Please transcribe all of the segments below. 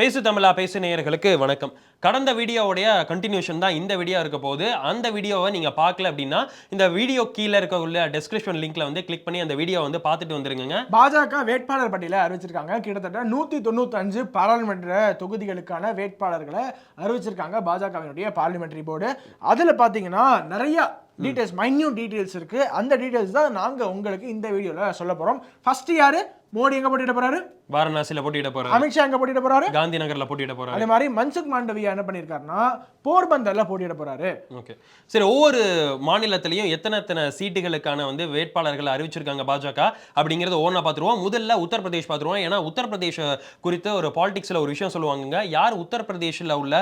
பேசு தமிழா பேசு நேயர்களுக்கு வணக்கம். கடந்த வீடியோவுடைய கண்டினியூஷன் தான் இந்த வீடியோ இருக்க போகுது. அந்த வீடியோவை நீங்கள் பார்க்கல அப்படின்னா இந்த வீடியோ கீழே இருக்க உள்ள டெஸ்கிரிப்ஷன் லிங்க்ல வந்து கிளிக் பண்ணி அந்த வீடியோ வந்து பார்த்துட்டு வந்துருங்க பாஜக வேட்பாளர் பட்டியலை அறிவிச்சிருக்காங்க. கிட்டத்தட்ட நூற்றி தொண்ணூத்தஞ்சு பாராளுமன்ற தொகுதிகளுக்கான வேட்பாளர்களை அறிவிச்சிருக்காங்க பாஜகவினுடைய பார்லிமெண்ட்ரி போர்டு அதில் பார்த்தீங்கன்னா நிறைய டீடைல்ஸ் மைன்யூட் டீடைல்ஸ் இருக்கு. அந்த டீடைல்ஸ் தான் நாங்க உங்களுக்கு இந்த வீடியோல சொல்ல போறோம். ஃபர்ஸ்ட் யாரு? மோடி எங்க போட்டியிட போறாரு? வாரணாசியில போட்டியிட போறாரு. அமித்ஷா எங்க போட்டியிட போறாரு? காந்தி நகர்ல போட்டியிட போறாரு. அதே மாதிரி மன்சுக் மாண்டவியா என்ன பண்ணிருக்காருன்னா போர்பந்தர்ல போட்டியிட போறாரு. ஓகே. சரி ஒவ்வொரு மாநிலத்திலையும் எத்தனை எத்தனை சீட்டுகளுக்கான வந்து வேட்பாளர்கள் அறிவிச்சிருக்காங்க பாஜக அப்படிங்கறத ஓனா பார்த்துருவோம். முதல்ல உத்தரப்பிரதேஷ் பார்த்துருவோம். ஏன்னா உத்தரப்பிரதேஷ் குறித்து ஒரு பாலிடிக்ஸ்ல ஒரு விஷயம் சொல்லுவாங்க யார் உத்தரப்பிரதேஷ்ல உள்ள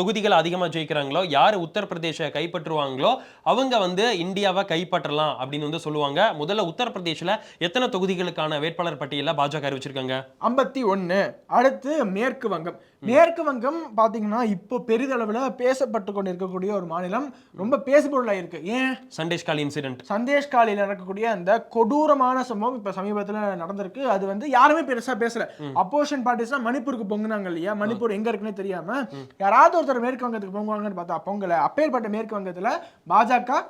தொகுதிகள் அதிகமா ஜெயிக்கிறாங்களோ யார் உத்தரப்பிரதேச கைப்பற்றுவாங்களோ அவங்க வந்து இந்தியாவை கைப்பற்றலாம் அப்படின்னு வந்து சொல்லுவாங்க. முதல்ல உத்தரப்பிரதேஷ்ல எத்தனை தொகுதிகளுக்கான வேட்பாளர் பட்டியல பாஜக அறிவிச்சிருக்காங்க? ஐம்பத்தி ஒன்று அடுத்து மேற்கு வங்கம். மேற்கு வங்கம் பார்த்தீங்கன்னா இப்போ பெரிதளவில் பேசப்பட்டு கொண்டு இருக்கக்கூடிய ஒரு மாநிலம். ரொம்ப பேசுபொருளாக இருக்கு. ஏன்? சண்டேஷ் காலி இன்சிடென்ட் சந்தேஷ் காலியில் நடக்கக்கூடிய அந்த கொடூரமான சம்பவம் இப்போ சமீபத்தில் நடந்திருக்கு. அது வந்து யாருமே பெருசாக பேசல. அப்போசிஷன் பார்ட்டிஸ்லாம் மணிப்பூருக்கு பொங்குனாங்க இல்லையா? மணிப்பூர் எங்க இருக்குன்னே தெரியாம யாராவது ஒருத்தர் மேற்கு வங்கத்துக்கு பொங்குவாங்கன்னு பார்த்தா பொங்கல. அப்பேற்பட்ட மேற்கு வங்கத்துல பாஜக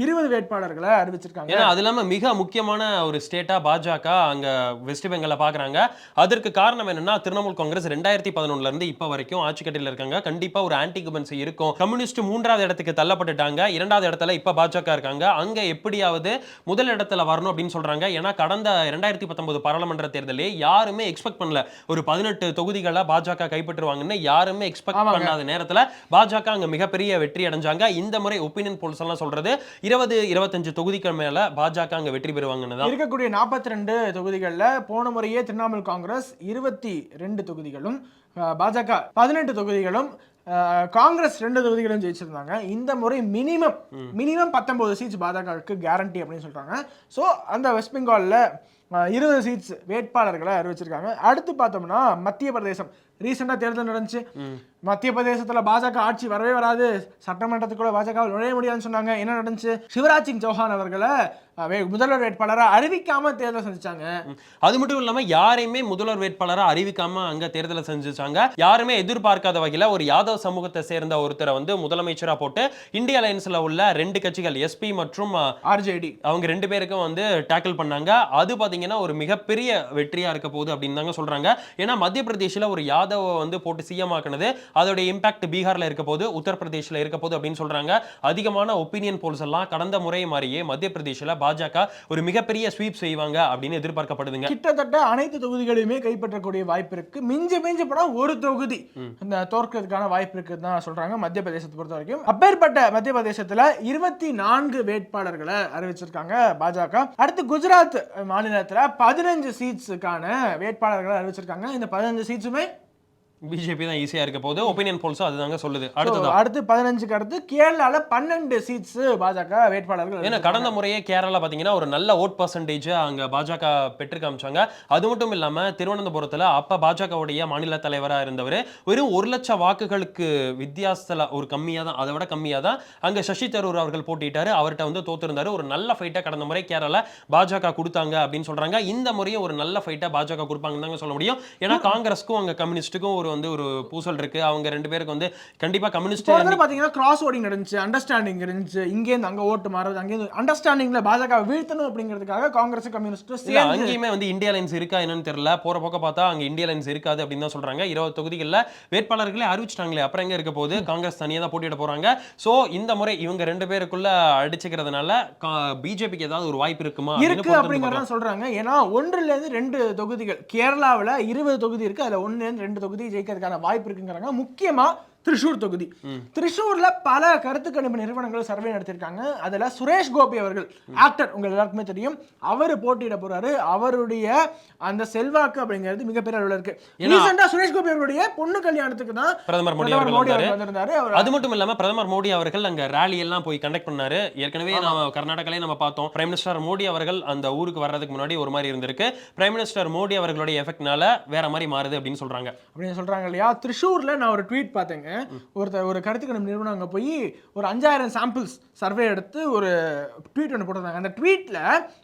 இருபது வேட்பாளர்களை அறிவிச்சிருக்காங்க. ஏன்னா அது இல்லாம மிக முக்கியமான ஒரு ஸ்டேட்டா பாஜக அங்க வெஸ்ட் பெங்கால பாக்குறாங்க. அதற்கு காரணம் என்னன்னா திரிணாமுல் காங்கிரஸ் ரெண்டாயிரத்தி பதினொன்னுல இருந்து இப்ப வரைக்கும் ஆட்சி கட்டில இருக்காங்க. கண்டிப்பா ஒரு ஆன்டி குபன்சி இருக்கும். கம்யூனிஸ்ட் மூன்றாவது இடத்துக்கு தள்ளப்பட்டுட்டாங்க. இரண்டாவது இடத்துல இப்ப பாஜக இருக்காங்க. அங்க எப்படியாவது முதல் இடத்துல வரணும் அப்படின்னு சொல்றாங்க. ஏன்னா கடந்த ரெண்டாயிரத்தி பத்தொன்பது பாராளுமன்ற தேர்தலே யாருமே எக்ஸ்பெக்ட் பண்ணல. ஒரு பதினெட்டு தொகுதிகளை பாஜக கைப்பற்றுவாங்கன்னு யாருமே எக்ஸ்பெக்ட். பண்ணாத நேரத்துல பாஜக அங்க மிகப்பெரிய வெற்றி அடைஞ்சாங்க. இந்த முறை ஒப்பீனியன் போல்ஸ் எல்லாம் சொல்றது இருபது இருபத்தஞ்சு தொகுதிக்கு மேல பாஜக அங்க வெற்றி பெறுவாங்கன்னு இருக்கக்கூடிய நாற்பத்தி ரெண்டு தொகுதிகளில் போன முறையே திரிணாமுல் காங்கிரஸ் இருபத்தி ரெண்டு தொகுதிகளும் பாஜக பதினெட்டு தொகுதிகளும் காங்கிரஸ் ரெண்டு தொகுதிகளும் ஜெயிச்சிருந்தாங்க. இந்த முறை மினிமம் மினிமம் பத்தொன்பது சீட்ஸ் பாஜகவுக்கு கேரண்டி அப்படின்னு சொல்றாங்க. ஸோ அந்த வெஸ்ட் பெங்காலில் இருபது சீட்ஸ் வேட்பாளர்களை அறிவிச்சிருக்காங்க. அடுத்து பார்த்தோம்னா மத்திய பிரதேசம். ரீசெண்டாக தேர்தல் நடந்துச்சு. மத்திய பிரதேசத்துல பாஜக ஆட்சி வரவே வராது. சட்டமன்றத்துக்குள்ள பாஜக நுழைய முடியாதுன்னு சொன்னாங்க. என்ன நடந்துச்சு? சிவராஜ் சிங் சௌஹான் அவர்களை முதல்வர் வேட்பாளரா அறிவிக்காம தேர்தல் செஞ்சுட்டாங்க. அது மட்டும் இல்லாம யாரையுமே முதல்வர் வேட்பாளரா அறிவிக்காம அங்க தேர்தலை செஞ்சுச்சாங்க யாருமே எதிர்பார்க்காத வகையில ஒரு யாதவ் சமூகத்தை சேர்ந்த ஒருத்தரை வந்து முதலமைச்சரா போட்டு இந்திய அலையன்ஸ்ல உள்ள ரெண்டு கட்சிகள் எஸ்பி மற்றும் ஆர்ஜேடி அவங்க ரெண்டு பேருக்கும் வந்து டேக்கிள் பண்ணாங்க. அது பாத்தீங்கன்னா ஒரு மிகப்பெரிய வெற்றியா இருக்க போகுது அப்படின்னு தாங்க சொல்றாங்க. ஏன்னா மத்திய பிரதேஷ்ல ஒரு யாதவ வந்து போட்டு சிஎம் ஆக்குனது அதோட இம்பாக்ட் பீகார்ல இருக்க போது உத்தரப்பிரதேஷ்ல இருக்க போது அப்படின்னு சொல்றாங்க. அதிகமான ஒப்பீனியன் போல்ஸ் எல்லாம் கடந்த முறை மாதிரியே மத்திய பிரதேஷ்ல பாஜக ஒரு மிகப்பெரிய ஸ்வீப் செய்வாங்க அப்படின்னு எதிர்பார்க்கப்படுதுங்க. கிட்டத்தட்ட அனைத்து தொகுதிகளையுமே கைப்பற்றக்கூடிய வாய்ப்பு இருக்கு. மிஞ்சி மிஞ்சி போனா ஒரு தொகுதி இந்த தோற்கிறதுக்கான வாய்ப்பு இருக்குன்னு தான் சொல்றாங்க மத்திய பிரதேசத்தை பொறுத்த வரைக்கும். அப்பேற்பட்ட மத்திய பிரதேசத்துல இருபத்தி நான்கு வேட்பாளர்களை அறிவிச்சிருக்காங்க பாஜக. அடுத்து குஜராத் மாநிலத்துல பதினஞ்சு சீட்ஸுக்கான வேட்பாளர்களை அறிவிச்சிருக்காங்க. இந்த பதினஞ்சு சீட்ஸுமே பிஜேபி தான் ஈஸியா இருக்க போது ஒப்பீனியன் போல்ஸும் அதுதாங்க சொல்லுது. So, அடுத்ததா? அடுத்து பதினஞ்சுக்கு அடுத்து கேரளால பன்னெண்டு சீட்ஸ் பாஜக வேட்பாளர்கள் ஏன்னா கடந்த முறையே கேரளா பாத்தீங்கன்னா ஒரு நல்ல ஓட் பர்சன்டேஜ் அங்க பாஜக பெற்று காமிச்சாங்க அது மட்டும் இல்லாம திருவனந்தபுரத்துல அப்ப பாஜகவுடைய மாநில தலைவரா இருந்தவர் வெறும் ஒரு லட்சம் வாக்குகளுக்கு வித்தியாசத்துல ஒரு கம்மியா தான் அதை விட கம்மியா தான் அங்க சசி தரூர் அவர்கள் போட்டிட்டாரு அவர்கிட்ட வந்து தோத்திருந்தாரு. ஒரு நல்ல ஃபைட்டா கடந்த முறை கேரளா பாஜக கொடுத்தாங்க அப்படின்னு சொல்றாங்க. இந்த முறையும் ஒரு நல்ல ஃபைட்டா பாஜக கொடுப்பாங்கன்னு தாங்க சொல்ல முடியும். ஏன்னா காங்கிரஸ்க்கும் அங்க கம்யூனிஸ்டுக்கும் ஒரு வந்து ஒரு பூசல் இருக்கு. அவங்க ரெண்டு பேருக்கு வந்து கண்டிப்பா கம்யூனிஸ்ட் பாத்தீங்கன்னா கிராஸ் ஓடிங் நடந்துச்சு அண்டர்ஸ்டாண்டிங் இருந்துச்சு. இங்கேருந்து அங்க ஓட்டு மாறுறது அங்கேருந்து அண்டர்ஸ்டாண்டிங்ல பாஜக வீழ்த்தணும் அப்படிங்கிறதுக்காக காங்கிரஸ் கம்யூனிஸ்ட் அங்கேயுமே வந்து இந்தியா லைன்ஸ் இருக்கா என்னன்னு தெரியல. போற போக்க பார்த்தா அங்க இந்தியா லைன்ஸ் இருக்காது அப்படின்னு தான் சொல்றாங்க. இருபது தொகுதிகளில் வேட்பாளர்களே அறிவிச்சிட்டாங்களே. அப்புறம் எங்க இருக்க போகுது? காங்கிரஸ் தனியா தான் போட்டியிட போறாங்க. சோ இந்த முறை இவங்க ரெண்டு பேருக்குள்ள அடிச்சுக்கிறதுனால பிஜேபிக்கு ஏதாவது ஒரு வாய்ப்பு இருக்குமா? இருக்கு அப்படிங்கறத சொல்றாங்க. ஏன்னா ஒன்றுல இருந்து ரெண்டு தொகுதிகள் கேரளாவுல இருபது தொகுதி இருக்கு. அதுல இருந்து ரெண்டு தொகுதி ஜெயிக்கிறதுக்கான வாய்ப்பு இருக்குங்கிறாங்க முக்கியமா திருஷூர் தொகுதி. திருஷூர்ல பல கருத்து கணிப்பு நிறுவனங்கள் சர்வே நடத்திருக்காங்க அதுல சுரேஷ் கோபி அவர்கள் ஆக்டர் உங்க எல்லாருக்குமே தெரியும். அவர் போட்டியிட போறாரு. அவருடைய அந்த செல்வாக்கு அப்படிங்கிறது மிகப்பெரிய அளவுல இருக்கு. ரீசெண்டா சுரேஷ் கோபி அவருடைய பொண்ணு கல்யாணத்துக்கு தான் பிரதமர் மோடி அவர்கள் வந்திருந்தாரு. அது மட்டும் இல்லாம பிரதமர் மோடி அவர்கள் அங்க ரேலி எல்லாம் போய் கண்டக்ட் பண்ணாரு. ஏற்கனவே நம்ம கர்நாடகாலே நம்ம பார்த்தோம். பிரைம் மினிஸ்டர் மோடி அவர்கள் அந்த ஊருக்கு வர்றதுக்கு முன்னாடி ஒரு மாதிரி இருந்திருக்கு. பிரைம் மினிஸ்டர் மோடி அவர்களுடைய எஃபெக்ட்னால வேற மாதிரி மாறுது அப்படின்னு சொல்றாங்க. அப்படின்னு சொல்றாங்க இல்லையா? திருஷூர்ல நான் ஒரு ட்வீட் பார்த்தேங்க. ஒருத்தர் ஒரு கருத்து கணிப்பு நிறுவனம் அங்க போய் ஒரு அஞ்சாயிரம் சாம்பிள்ஸ் சர்வே எடுத்து ஒரு ட்வீட் ஒன்று போட்டிருந்தாங்க. அந்த ட்வீட்ல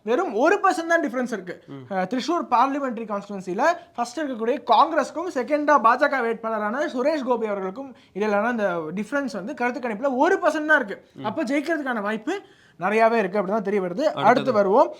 வெறும் ஒரு பர்சன்ட் தான் டிஃபரன்ஸ் இருக்கு. அஹ், திருச்சூர் பார்லிமெண்ட்ரி கான்ஸ்டுவன்சில ஃபர்ஸ்ட் இருக்கக்கூடிய காங்கிரஸ்க்கும் செகண்டா பாஜக வேட்பாளரான சுரேஷ் கோபி அவர்களுக்கும் இடையிலான அந்த டிஃபரன்ஸ் வந்து கருத்து கணிப்புல ஒரு பர்சன்ட் தான் இருக்கு. அப்ப ஜெயிக்கிறதுக்கான வாய்ப்பு நிறையாவே இருக்கு அப்படின்னு தான் தெரிய வருது. அடுத்து வருவோம்.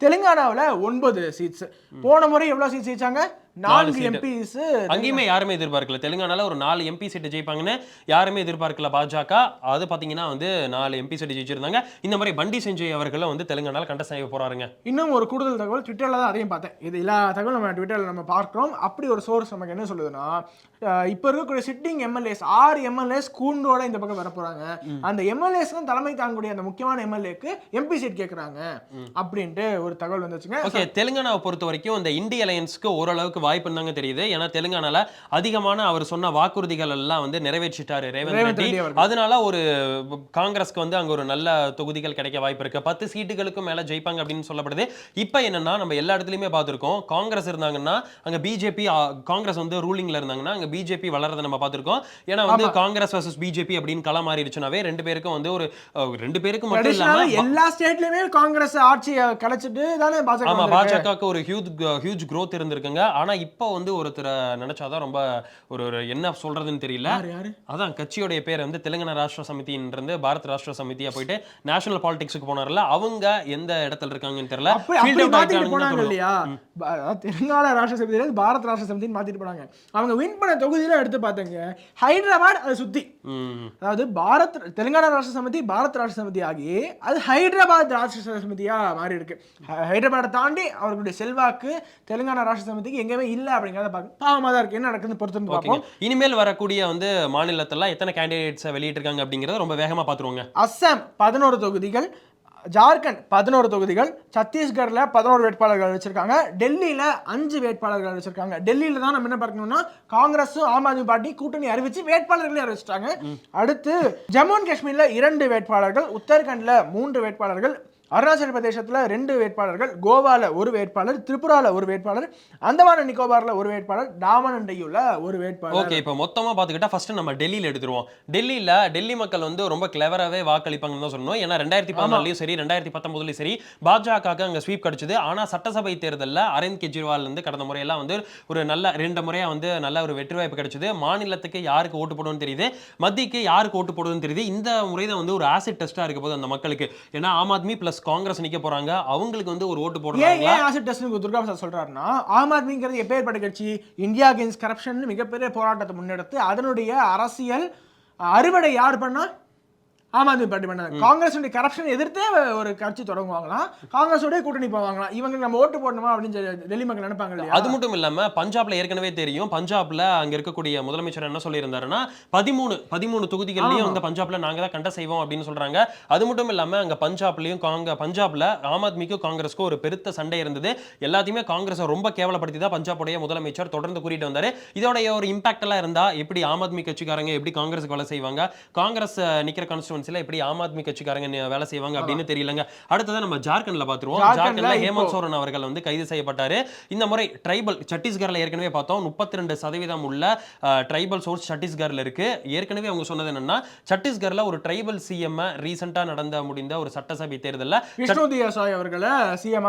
தெலுங்கானாவுல ஒன்பது சீட்ஸ் போன முறை எவ்வளவு சீட்ஸ் ஜெயிச்சாங்க? நான்கு seat. எம்பிஸ் அங்கேயுமே யாருமே எதிர்பார்க்கல. தெலுங்கானால ஒரு நாலு எம்பி சீட்டு ஜெயிப்பாங்கன்னு யாருமே எதிர்பார்க்கல பாஜக. அது பாத்தீங்கன்னா வந்து நாலு எம்பி சீட்டு ஜெயிச்சிருந்தாங்க. இந்த மாதிரி பண்டி செஞ்சய் அவர்களும் வந்து தெலுங்கானால கண்டஸ்ட் செய்ய போறாருங்க. இன்னும் ஒரு கூடுதல் தகவல் ட்விட்டரில் தான் அதையும் பார்த்தேன். இது எல்லா தகவலும் நம்ம ட்விட்டரில் நம்ம பார்க்குறோம். அப்படி ஒரு சோர்ஸ் நமக்கு என்ன சொல்லுதுன்னா இப்போ இருக்கக்கூடிய சிட்டிங் எம்எல்ஏஸ் ஆறு எம்எல்ஏஸ் கூண்டோட இந்த பக்கம் வர போறாங்க. அந்த எம்எல்ஏஸ் தான் தலைமை தாங்கக்கூடிய அந்த முக்கியமான எம்எல்ஏக்கு எம்பி சீட் கேட்குறாங்க அப்படின்ட்டு ஒரு தகவல் வந்துச்சுங்க. ஓகே தெலுங்கானாவை பொறுத்த வரைக்கும் இந்த இந்திய அலையன்ஸ்க்கு ஓரளவுக்கு வாய்ப்புன்னு தாங்க தெரியுது? ஏன்னா தெலுங்கானால அதிகமான அவர் சொன்ன வாக்குறுதிகள் எல்லாம் வந்து நிறைவேற்றிட்டாரு ரேவந்த் ரெட்டி. அதனால ஒரு காங்கிரஸ்க்கு வந்து அங்க ஒரு நல்ல தொகுதிகள் கிடைக்க வாய்ப்பு இருக்கு. பத்து சீட்டுகளுக்கும் மேல ஜெயிப்பாங்க அப்படின்னு சொல்லப்படுது. இப்போ என்னன்னா நம்ம எல்லா இடத்துலயுமே பார்த்திருக்கோம். காங்கிரஸ் இருந்தாங்கன்னா அங்க பிஜேபி காங்கிரஸ் வந்து ரூலிங்ல இருந்தாங்கன்னா அங்க பிஜேபி வளர்றதை நம்ம பார்த்திருக்கோம். ஏன்னா வந்து காங்கிரஸ் வர்சஸ் பிஜேபி அப்படின்னு களம் மாறிடுச்சுனாவே ரெண்டு பேருக்கும் வந்து ஒரு ரெண்டு பேருக்கு மட்டும் இல்லாம எல்லா ஸ்டேட்லயுமே காங்கிரஸ் ஆட்சியை கலைச்சிட்டு தானே பாஜக ஆமா. பாஜகவுக்கு ஒரு ஹியூஜ் ஹியூஜ் growth இருந்திருக்குங்க. ஆனா இப்போ வந்து ஒருத்தரை நினைச்சாதான் ரொம்ப ஒரு ஒரு என்ன சொல்றதுன்னு தெரியல. அதான் கட்சியோடைய பேர் வந்து தெலுங்கானா ராஷ்டிர சமிதின்றது பாரத் ராஷ்டிர சமிதியா போயிட்டு நேஷனல் பாலிடிக்ஸ்க்கு போனார்ல அவங்க எந்த இடத்துல இருக்காங்கன்னு தெரியல. இல்லையா? தெலுங்கானா ராஷ்டிர சமிதியில பாரத் ராஷ்டிர சமிதின்னு மாத்திட்டு போனாங்க. அவங்க வின் பண்ண தொகுதியில எடுத்து பார்த்தாங்க ஹைதராபாத் அதை சுத்தி. அதாவது பாரத் தெலுங்கானா ராஷ்டிர சமிதி பாரத் ராஷ்டிர சமிதி ஆகி அது ஹைதராபாத் ராஷ்டிர சமிதியா மாறி இருக்கு ஹைதராபாத்தை தாண்டி அவர்களுடைய செல்வாக்கு தெலுங்கானா ராஷ்டிர சமிதிக்கு எங்கேயுமே இல்ல அப்படிங்கறத பார்க்க பாவமா தான் இருக்கு. என்ன நடக்குதுன்னு பொறுத்து பார்ப்போம் இனிமேல் வரக்கூடிய வந்து மாநிலத்துல எத்தனை கேண்டிடேட்ஸை வெளியிட்டிருக்காங்க அப்படிங்கறத ரொம்ப வேகமா பாத்துருவாங்க. அஸ்ஸாம் பதினோரு தொகுதிகள் ஜார்க்கண்ட் பதினோரு தொகுதிகள் சத்தீஸ்கர்ல பதினோரு வேட்பாளர்கள் வச்சிருக்காங்க டெல்லியில அஞ்சு வேட்பாளர்கள் வச்சிருக்காங்க. டெல்லியில தான் நம்ம என்ன பார்க்கணும்னா காங்கிரஸும் ஆம் ஆத்மி பார்ட்டி கூட்டணி அறிவிச்சு வேட்பாளர்களே அறிவிச்சிட்டாங்க. அடுத்து ஜம்மு அண்ட் காஷ்மீர்ல இரண்டு வேட்பாளர்கள் உத்தரகண்ட்ல மூன்று வேட்பாளர்கள் அருணாச்சல பிரதேசத்துல ரெண்டு வேட்பாளர்கள் கோவால ஒரு வேட்பாளர் திரிபுரால ஒரு வேட்பாளர் அந்தமான் நிக்கோபார்ல ஒரு வேட்பாளர் டாமன் அண்ட் ஒரு வேட்பாளர். ஓகே இப்போ மொத்தமா பாத்துக்கிட்டா ஃபர்ஸ்ட் நம்ம டெல்லியில எடுத்துருவோம். டெல்லியில டெல்லி மக்கள் வந்து ரொம்ப கிளவராகவே வாக்களிப்பாங்கன்னு தான் சொல்லணும். ஏன்னா ரெண்டாயிரத்தி பதினாலையும் சரி ரெண்டாயிரத்தி பத்தொன்பதுலயும் சரி பாஜகவுக்கு அங்க ஸ்வீப் கிடைச்சது. ஆனா சட்டசபை தேர்தல்ல அரவிந்த் கெஜ்ரிவால் வந்து கடந்த முறையெல்லாம் வந்து ஒரு நல்ல ரெண்டு முறையா வந்து நல்ல ஒரு வெற்றி வாய்ப்பு கிடைச்சது. மாநிலத்துக்கு யாருக்கு ஓட்டு போடுவோம்னு தெரியுது? மத்திக்கு யாருக்கு ஓட்டு போடுவோம்னு தெரியுது? இந்த முறை தான் வந்து ஒரு ஆசிட் டெஸ்டா இருக்க போது அந்த மக்களுக்கு. ஏன்னா ஆம் ஆத்மி பிளஸ் காங்கிரஸ் நிக்க போறாங்க. அவங்களுக்கு வந்து ஒரு ஓட்டு ஏன் போடுறாங்க ஏன் ஆசிட் டெஸ்ட் துர்கா பிரசாத் சொல்றாருன்னா ஆம் ஆத்மிங்கிறது எப்பேற்பட்ட கட்சி? இந்தியா அகேன்ஸ்ட் கரப்ஷன் மிகப்பெரிய போராட்டத்தை முன்னெடுத்து அதனுடைய அரசியல் அறுவடை யார் பண்ணா? ஆம் ஆத்மி பார்ட்டி பண்ணாங்க. காங்கிரஸ் கரப்ஷன் எதிர்த்தே ஒரு கட்சி தொடங்குவாங்களாம். காங்கிரஸோட கூட்டணி போவாங்களாம். இவங்க நம்ம ஓட்டு போடணுமா அப்படின்னு சொல்லி டெல்லி மக்கள் நினைப்பாங்க இல்லையா? அது மட்டும் இல்லாம பஞ்சாப்ல ஏற்கனவே தெரியும். பஞ்சாப்ல அங்க இருக்கக்கூடிய முதலமைச்சர் என்ன சொல்லியிருந்தாருன்னா பதிமூணு பதிமூணு தொகுதிகள்லயும் வந்து பஞ்சாப்ல நாங்க தான் கண்ட செய்வோம் அப்படின்னு சொல்றாங்க. அது மட்டும் இல்லாம அங்க பஞ்சாப்லயும் காங்க பஞ்சாப்ல ஆம் ஆத்மிக்கும் காங்கிரஸ்க்கும் ஒரு பெருத்த சண்டை இருந்தது. எல்லாத்தையுமே காங்கிரஸை ரொம்ப கேவலப்படுத்தி தான் பஞ்சாபுடைய முதலமைச்சர் தொடர்ந்து கூறிட்டு வந்தாரு. இதோடைய ஒரு இம்பாக்ட் எல்லாம் இருந்தா எப்படி ஆம் ஆத்மி கட்சிக்காரங்க எப்படி காங்கிரஸுக்கு வேலை செய்வாங்க? காங்கிரஸ் நிக்கிற கான்ஸ்டுவன்சில எப்படி ஆம் ஆத்மி கட்சிக்காரங்க வேலை செய்வாங்க அப்படின்னு தெரியலங்க. அடுத்ததான் நம்ம ஜார்க்கண்ட்ல பாத்துருவோம். ஜார்க்கண்ட்ல ஹேமந்த் சோரன் அவர்கள் வந்து கைது செய்யப்பட்டாரு. இந்த முறை ட்ரைபல் சத்தீஸ்கர்ல ஏற்கனவே பார்த்தோம். முப்பத்தி ரெண்டு சதவீதம் உள்ள ட்ரைபல் சோர்ஸ் சத்தீஸ்கர்ல இருக்கு. ஏற்கனவே அவங்க சொன்னது என்னன்னா சத்தீஸ்கர்ல ஒரு ட்ரைபல் சிஎம் ரீசெண்டா நடந்த முடிந்த ஒரு சட்டசபை தேர்தல்ல விஷ்ணு அவர்களை சிஎம்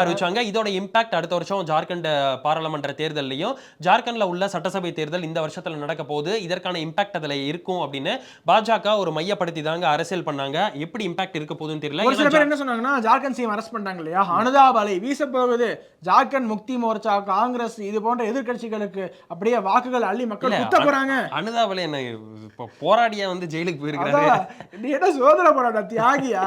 அறிவிச்சாங்க. இதோட இம்பாக்ட் அடுத்த வருஷம் ஜார்க்கண்ட் பாராளுமன்ற தேர்தல்லையும் ஜார்க்கண்ட்ல உள்ள சட்டசபை தேர்தல் இந்த வருஷத்துல நடக்க போகுது. இதற்கான இம்பாக்ட் அதுல இருக்கும் அப்படின்னு பாஜக ஒரு மையப்படுத்தி தாங்க அரசியல் பண்ணாங்க. எப்படி இம்பாக்ட் இருக்க போகுதுன்னு தெரியல. ஒரு சில பேர் என்ன சொன்னாங்கன்னா ஜார்க்கண்ட் சிஎம் அரெஸ்ட் பண்ணாங்க இல்லையா அனுதாபாலை வீச போகுது. ஜார்க்கண்ட் முக்தி மோர்ச்சா காங்கிரஸ் இது போன்ற எதிர்க்கட்சிகளுக்கு அப்படியே வாக்குகள் அள்ளி மக்கள் குத்த போறாங்க. அனுதாபலை என்ன போராடியா வந்து ஜெயிலுக்கு போயிருக்காரு அதான், நீ என்ன சோதனை போராட்டம் தியாகியா?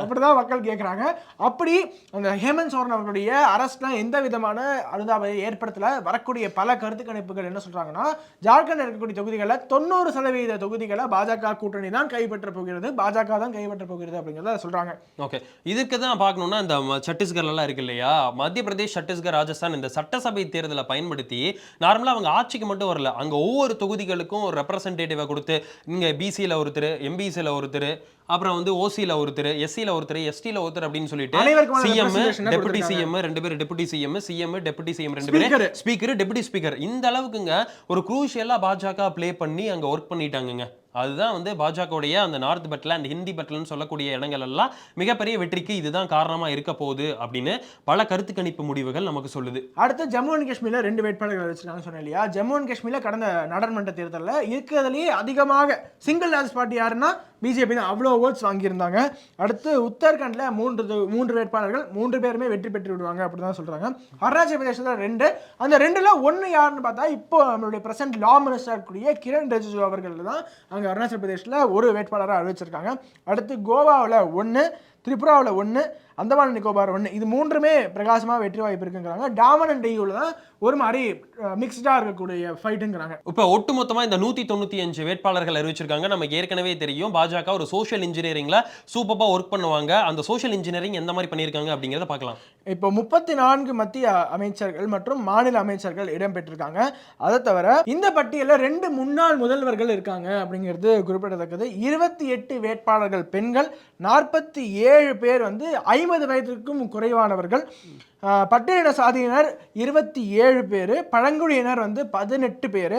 அப்படிதான் மக்கள் கேக்குறாங்க. அப்படி அந்த ஹேமந்த் சோரன் அவர்களுடைய அரஸ்ட்லாம் எந்த விதமான அனுதாபத்தை ஏற்படுத்தல? வரக்கூடிய பல கருத்து கணிப்புகள் என்ன சொல்றாங்கன்னா ஜார்க்கண்ட் இருக்கக்கூடிய தொகுதிகளில் தொண்ணூறு சதவீத தொகுதிகளை பாஜக கூட்டணி தான் கைப்பற்ற போகுது. போகிறது பாஜக தான் கைப்பற்ற போகிறது அப்படிங்கிறத சொல்றாங்க. ஓகே. இதுக்கு தான் பார்க்கணும்னா இந்த ம- சத்தீஸ்கர்ல எல்லாம் இருக்கு இல்லையா? மத்திய பிரதேஷ் சத்தீஸ்கர் ராஜஸ்தான் இந்த சட்டசபை தேர்தலை பயன்படுத்தி நார்மலா அவங்க ஆட்சிக்கு மட்டும் வரல. அங்க ஒவ்வொரு தொகுதிகளுக்கும் ஒரு ரெப்ரசன்டேட்டிவை கொடுத்து இங்க பிசியில் ஒருத்தர் எம்பிசியில் ஒருத்தர் அப்புறம் வந்து ஓசியில் ஒருத்தர் எஸ்சியில் ஒருத்தர் எஸ்டியில் ஒருத்தர் அப்படின்னு சொல்லிட்டு சிஎம் டெபுட்டி. சிஎம் ரெண்டு பேர் deputy CM CM deputy CM ரெண்டு. பேர் ஸ்பீக்கர் டெபுட்டி ஸ்பீக்கர் இந்த அளவுக்குங்க ஒரு குரூஷியலா பாஜக ப்ளே பண்ணி அங்க ஒர்க் பண்ணிட்டாங்கங்க. அதுதான் வந்து பாஜகவுடைய அந்த நார்த் பெட்டில் அண்ட் ஹிந்தி பெட்டில்னு சொல்லக்கூடிய இடங்கள் எல்லாம் மிகப்பெரிய வெற்றிக்கு இதுதான் காரணமாக இருக்க போகுது அப்படின்னு பல கருத்து கணிப்பு முடிவுகள் நமக்கு சொல்லுது. அடுத்து ஜம்மு அண்ட் காஷ்மீரில் ரெண்டு வேட்பாளர்கள் வச்சிருக்காங்கன்னு சொன்னேன் இல்லையா? ஜம்மு அண்ட் காஷ்மீரில் கடந்த நாடாளுமன்ற தேர்தலில் இருக்கிறதுலேயே அதிகமாக சிங்கிள் லார்ஜ் பார்ட்டி யாருன்னா பிஜேபி தான் அவ்வளோ ஓட்ஸ் வாங்கியிருந்தாங்க. அடுத்து உத்தரகாண்ட்ல மூன்று மூன்று வேட்பாளர்கள் மூன்று பேருமே வெற்றி பெற்று விடுவாங்க அப்படி தான் சொல்கிறாங்க அருணாச்சல பிரதேசத்தில் ரெண்டு. அந்த ரெண்டில் ஒன்று யாருன்னு பார்த்தா இப்போ நம்மளுடைய பிரசன்ட் லா மினிஸ்டர் கூடிய கிரண் ரிஜிஜு அவர்கள் தான் அங்கே அருணாச்சல பிரதேசில் ஒரு வேட்பாளராக அறிவிச்சிருக்காங்க. அடுத்து கோவாவில் ஒன்று திரிபுராவில் ஒன்று அந்தமான் நிக்கோபார் ஒன்று இது மூன்றுமே பிரகாசமாக வெற்றி வாய்ப்பு இருக்குங்கிறாங்க. டாமன் அண்ட் டெய்யூவில் தான் ஒரு மாதிரி மிக்ஸ்டாக இருக்கக்கூடிய ஃபைட்டுங்கிறாங்க இப்போ ஒட்டுமொத்தமா இந்த நூத்தி தொண்ணூத்தி அஞ்சு வேட்பாளர்கள் அறிவிச்சிருக்காங்க. நமக்கு ஏற்கனவே தெரியும் பாஜக ஒரு சோஷியல் இன்ஜினியரிங்ல சூப்பரா ஒர்க் பண்ணுவாங்க. அந்த சோஷியல் இன்ஜினியரிங் எந்த மாதிரி பண்ணியிருக்காங்க அப்படிங்கிறத பார்க்கலாம். இப்போ முப்பத்தி நான்கு மத்திய அமைச்சர்கள் மற்றும் மாநில அமைச்சர்கள் இடம்பெற்றிருக்காங்க அதை தவிர இந்த பட்டியலில் ரெண்டு முன்னாள் முதல்வர்கள் இருக்காங்க அப்படிங்கிறது குறிப்பிடத்தக்கது. இருபத்தி எட்டு வேட்பாளர்கள் பெண்கள் நாற்பத்தி ஏழு ஏழு பேர் வந்து ஐம்பது வயதிற்கும் குறைவானவர்கள். பட்டியலின சாதியினர் இருபத்தி ஏழு பேர் பழங்குடியினர் வந்து பதினெட்டு பேர்.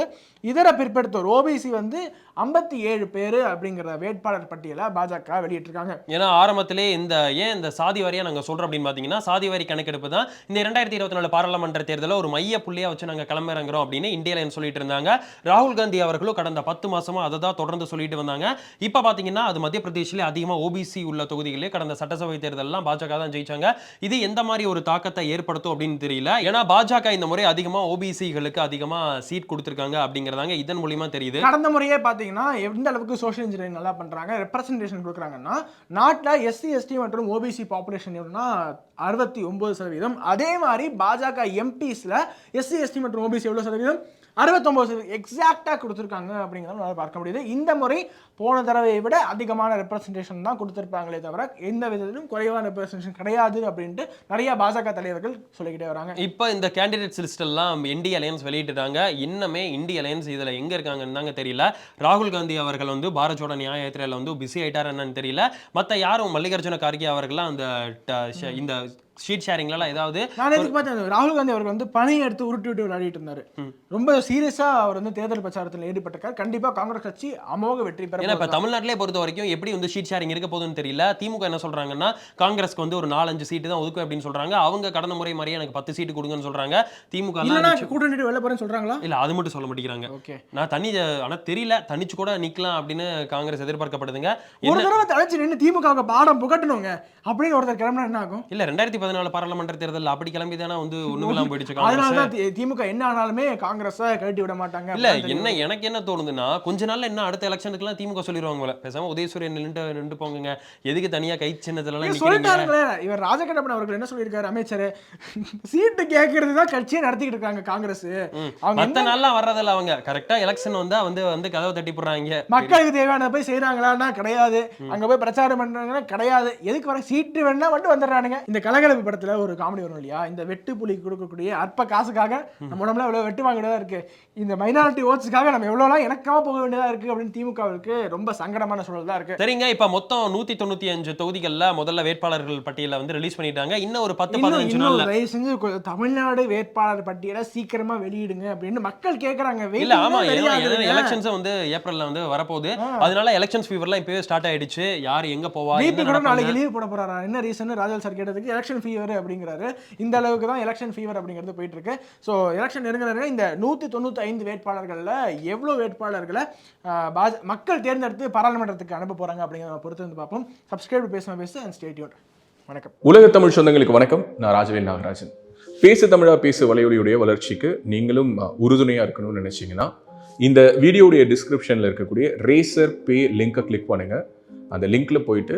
இதர பிற்படுத்தோர் ஓபிசி வந்து ஐம்பத்தி ஏழு பேர் அப்படிங்கிற வேட்பாளர் பட்டியலை பாஜக வெளியிட்டிருக்காங்க. ஏன்னா ஆரம்பத்திலே இந்த ஏன் இந்த சாதி வாரியா நாங்கள் சொல்கிறோம் அப்படின்னு பார்த்தீங்கன்னா சாதி வாரி கணக்கெடுப்பு தான். இந்த இரண்டாயிரத்தி இருபத்தி நாலு பாராளுமன்ற தேர்தலில் ஒரு மைய புள்ளியாக வச்சு நாங்கள் கிளம்பிறங்குறோம் அப்படின்னு இந்தியாவில் சொல்லிட்டு இருந்தாங்க. ராகுல் காந்தி அவர்களும் கடந்த பத்து மாசமா அதை தான் தொடர்ந்து சொல்லிட்டு வந்தாங்க. இப்போ பார்த்தீங்கன்னா அது மத்திய பிரதேசிலே அதிகமாக ஓபிசி உள்ள தொகுதிகளே கடந்த சட்டசபை தேர்தலெல்லாம் பாஜக தான் ஜெயிச்சாங்க. இது எந்த மாதிரி ஒரு தாக்கத்தை ஏற்படுத்தும் அப்படின்னு தெரியல. ஏன்னா பாஜக இந்த முறை அதிகமாக ஓபிசிகளுக்கு அதிகமாக சீட் கொடுத்துருக்காங்க அப்படிங்கிற அப்படிங்கறதாங்க இதன் மூலியமா தெரியுது. கடந்த முறையே பார்த்தீங்கன்னா எந்த அளவுக்கு சோஷியல் இன்ஜினியரிங் நல்லா பண்ணுறாங்க ரெப்ரசன்டேஷன் கொடுக்குறாங்கன்னா நாட்டில் எஸ்சி எஸ்டி மற்றும் ஓபிசி பாப்புலேஷன் எவ்வளோனா அறுபத்தி ஒம்பது சதவீதம். அதே மாதிரி பாஜக எம்பிஸில் எஸ்சி எஸ்டி மற்றும் ஓபிசி எவ்வளோ சதவீதம்? அறுபத்தொம்பது சதவீதம் எக்ஸாக்டாக கொடுத்துருக்காங்க அப்படிங்கிறத நம்மளால பார்க்க முடியுது. இந்த முறை போன தடவையை விட அதிகமான ரெப்ரசன்டேஷன் தான் கொடுத்துருப்பாங்களே தவிர எந்த விதத்திலும் குறைவான ரெப்ரசன்டேஷன் கிடையாது அப்படின்ட்டு நிறைய பாஜக தலைவர்கள் சொல்லிக்கிட்டே வராங்க. இப்போ இந்த கேண்டிடேட்ஸ் லிஸ்ட் எல்லாம் இண்டி அலையன்ஸ் வெளியிட்டுட்டாங்க. இன்னமே இண்டி அலையன்ஸ் இதில் எங்கே இருக்காங்கன்னு தாங்க தெரியல. ராகுல் காந்தி அவர்கள் வந்து பாரஜோட நியாய யாத்திரையில வந்து பிஸி ஆயிட்டார் என்னன்னு தெரியல. மற்ற யாரும் மல்லிகார்ஜுன கார்கே அவர்கள்லாம் அந்த ட- ஷ- இந்த ஷீட் ஷேரிங்லாம் ஏதாவது நான் நேற்றுக்கு பார்த்தேன் ராகுல் காந்தி அவர்கள் வந்து பணியை எடுத்து உருட்டி விட்டு விளையாடிட்டு இருந்தாரு. ரொம்ப சீரியஸா அவர் வந்து தேர்தல் பிரச்சாரத்தில் ஈடுபட்டிருக்கார். கண்டிப்பா காங்கிரஸ் கட்சி அமோக வெற்றி பெற ஏன்னா இப்ப. தமிழ்நாட்டிலே பொறுத்த வரைக்கும் எப்படி வந்து ஷீட் ஷேரிங் இருக்க போகுதுன்னு தெரியல. திமுக என்ன சொல்றாங்கன்னா காங்கிரஸ்க்கு வந்து ஒரு நாலஞ்சு சீட்டு தான் ஒதுக்கும் அப்படின்னு சொல்றாங்க. அவங்க கடந்த முறை மாதிரியே எனக்கு பத்து சீட்டு கொடுங்கன்னு சொல்றாங்க. திமுக கூட்டணி வெளில போறேன்னு சொல்றாங்களா? இல்ல அது மட்டும் சொல்ல மாட்டேங்கிறாங்க. ஓகே. நான் தனி ஆனா தெரியல தனிச்சு கூட நிக்கலாம் அப்படின்னு காங்கிரஸ் எதிர்பார்க்கப்படுதுங்க. ஒரு தடவை தழைச்சு நின்று திமுக பாடம் புகட்டணுங்க. அப்படின்னு ஒருத்தர் கிளம்பினா என்ன ஆகும்? இல்ல ரெண்டாயிரத்தி பதினாலு பாராளுமன்ற தேர்தல் அப்படி கிளம்பி தானே வந்து ஒண்ணுமில்லாம போயிடுச்சு அதனால காங்கிரஸ். தான் தி- திமுக என்ன ஆனாலுமே காங்கிரஸை கழட்டி விட மாட்டாங்க இல்ல என்ன எனக்கு என்ன தோணுதுன்னா கொஞ்ச நாள்ல என்ன அடுத்த எலெக்ஷனுக்குலாம் திமுக சொல்லிடுவாங்க போல. பேசாம உதயசூரியன் நின்று நின்று போங்க எதுக்கு தனியா கை சின்னத்துல எல்லாம் சொல்லிட்டாருங்களே இவர் ராஜகட்டப்பன் அவர்கள் என்ன சொல்லியிருக்காரு அமைச்சர்? சீட்டு கேட்கறது தான் கட்சியை நடத்திக்கிட்டு இருக்காங்க காங்கிரஸ். அவங்க மத்த நாள்லாம் வர்றதில்ல அவங்க. கரெக்டா எலெக்ஷன் வந்தா வந்து வந்து கதவை தட்டி போடுறாங்க. மக்களுக்கு தேவையான போய் செய்யறாங்களான்னா கிடையாது. அங்க போய் பிரச்சாரம் பண்றாங்கன்னா கிடையாது. எதுக்கு வர சீட்டு வேணா மட்டும் வந்துடுறானுங்க. இந்த கலகலப்பு படத்துல ஒரு காமெடி வரும் இல்லையா? இந்த வெட்டு புலி கொடுக்கக்கூடிய அற்ப காசுக்காக நம்ம உடம்புல எவ்வளவு வெட்டு வாங்க இருக்கு. இந்த மைனாரிட்டி ஓட்ஸுக்காக நம்ம எவ்வளவுலாம் இணக்கமா போக வேண்டியதா இருக்கு அப்படின்னு திமுகவிற்கு ரொம்ப சங்கடமான சூழல் தான் இருக்கு. சரிங்க இப்ப மொத்தம் நூத்தி தொண்ணூத்தி அஞ்சு தொகுதிகள்ல முதல்ல வேட்பாளர்கள் பட்டியலை வந்து ரிலீஸ் பண்ணிட்டாங்க. இன்னும் ஒரு பத்து பதினஞ்சு நாள்ல. தயவு செஞ்சு தமிழ்நாடு வேட்பாளர் பட்டியலை சீக்கிரமா வெளியிடுங்க அப்படின்னு மக்கள் கேக்குறாங்க. இல்ல ஆமா. எலெக்ஷன்ஸ் வந்து ஏப்ரல்ல வந்து வரப்போகுது. அதனால எலெக்ஷன்ஸ் ஃபீவர்லாம் இப்பவே ஸ்டார்ட் ஆயிடுச்சு. யார் எங்க போவா கூட? நாளைக்கு லீவ் போட போறாரா? என்ன ரீசன் ராஜல் சார் கேட்டதுக்கு எலெக்ஷன் ஃபீவர் அப்படிங்கிறாரு. இந்த அளவுக்கு தான் எலெக்ஷன் ஃபீவர் அப்படிங்கிறது போயிட்டு இருக்கு ஸோ எலெக்ஷன் நெருங்க இந்த நூற்றி தொண்ணூற்றி ஐந்து வேட்பாளர்களில் எவ்வளோ வேட்பாளர்களை பாஜ- மக்கள் தேர்ந்தெடுத்து பாராளுமன்றத்துக்கு அனுப்ப போறாங்க அப்படிங்கிறத பொறுத்து வந்து பார்ப்போம். சப்ஸ்கிரைப் பேசுமா பேசு அண்ட் ஸ்டேட்யூட் வணக்கம். உலக தமிழ் சொந்தங்களுக்கு வணக்கம். நான் ராஜவேல் நாகராஜன். பேசு தமிழா பேசு வலையொலியுடைய வளர்ச்சிக்கு நீங்களும் உறுதுணையாக இருக்கணும்னு நினச்சிங்கன்னா இந்த வீடியோடைய டிஸ்கிரிப்ஷனில் இருக்கக்கூடிய ரேசர் பே லிங்கை கிளிக் பண்ணுங்கள் அந்த லிங்க்ல போயிட்டு